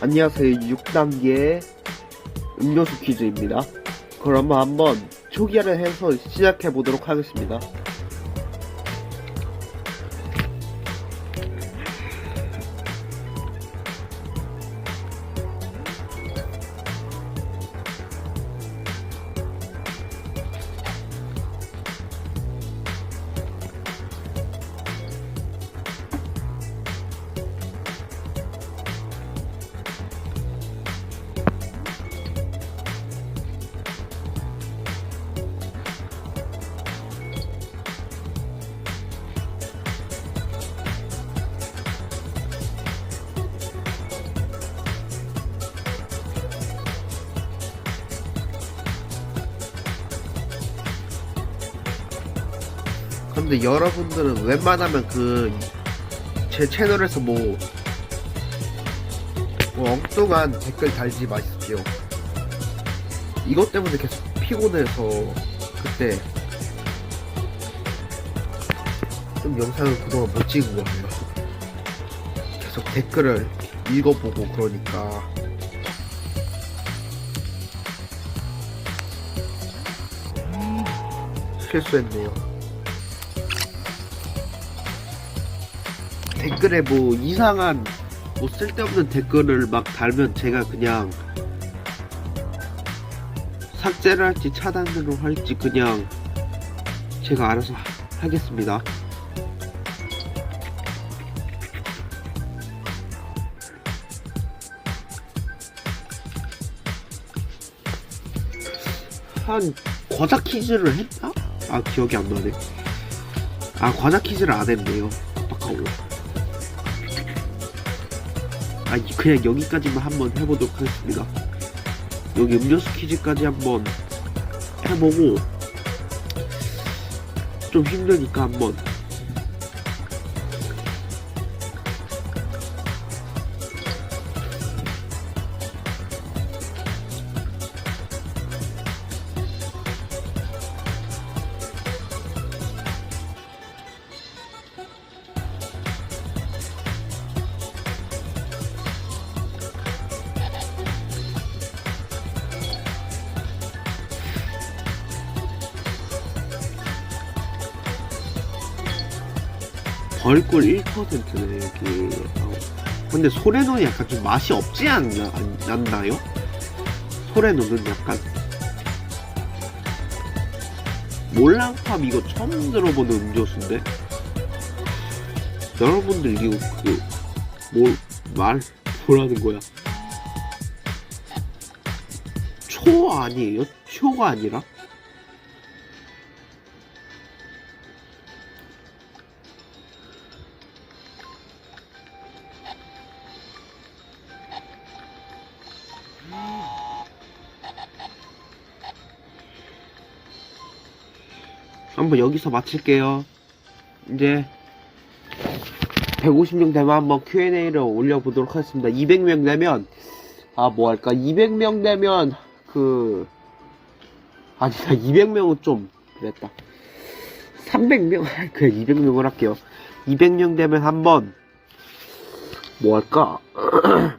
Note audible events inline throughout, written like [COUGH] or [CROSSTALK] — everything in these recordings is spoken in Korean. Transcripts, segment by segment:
안녕하세요. 6단계 음료수 퀴즈입니다. 그러면 한번 초기화를 해서 시작해 보도록 하겠습니다. 근데 여러분들은 웬만하면 그 제 채널에서 뭐, 뭐 엉뚱한 댓글 달지 마십시오. 이것 때문에 계속 피곤해서 그때 좀 영상을 그동안 못 찍은 거예요. 계속 댓글을 읽어보고 그러니까 실수했네요. 댓글에 뭐 이상한 뭐 쓸데없는 댓글을 막 달면 제가 그냥 삭제를 할지 차단을 할지 그냥 제가 알아서 하- 하겠습니다. 한 과자 퀴즈를 했나? 아 기억이 안 나네. 아 과자 퀴즈를 안 했네요. 깜빡하고. 아 이- 그냥 여기까지만 한번 해보도록 하겠습니다. 여기 음료수 퀴즈까지 한번 해보고 좀 힘드니까 한번 벌꿀 1%네 여기 어. 근데 소래눈이 약간 좀 맛이 없지 않나, 안, 않나요? 소래눈은 약간 몰랑팝 이거 처음 들어보는 음료수인데 여러분들 이거 그뭘말 뭐라는 거야 초 아니에요? 초가 아니라? 한번 여기서 마칠게요. 이제 150명 되면 한번 Q&A를 올려보도록 하겠습니다. 200명 되면 아 뭐 할까? 200명 되면 그 아니다 200명은 좀 그랬다. 300명 [LAUGHS] 그냥 200명을 할게요. 200명 되면 한번 뭐 할까? [CLEARS THROAT]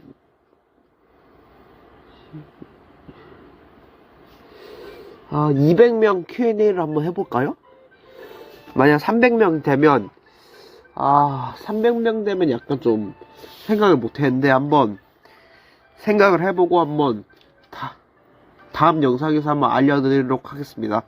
아 200명 Q&A를 한번 해볼까요? 만약 300명 되면 아 300명 되면 약간 좀 생각을 못했는데 한번 생각을 해보고 한번 다, 다음 영상에서 한번 알려드리도록 하겠습니다.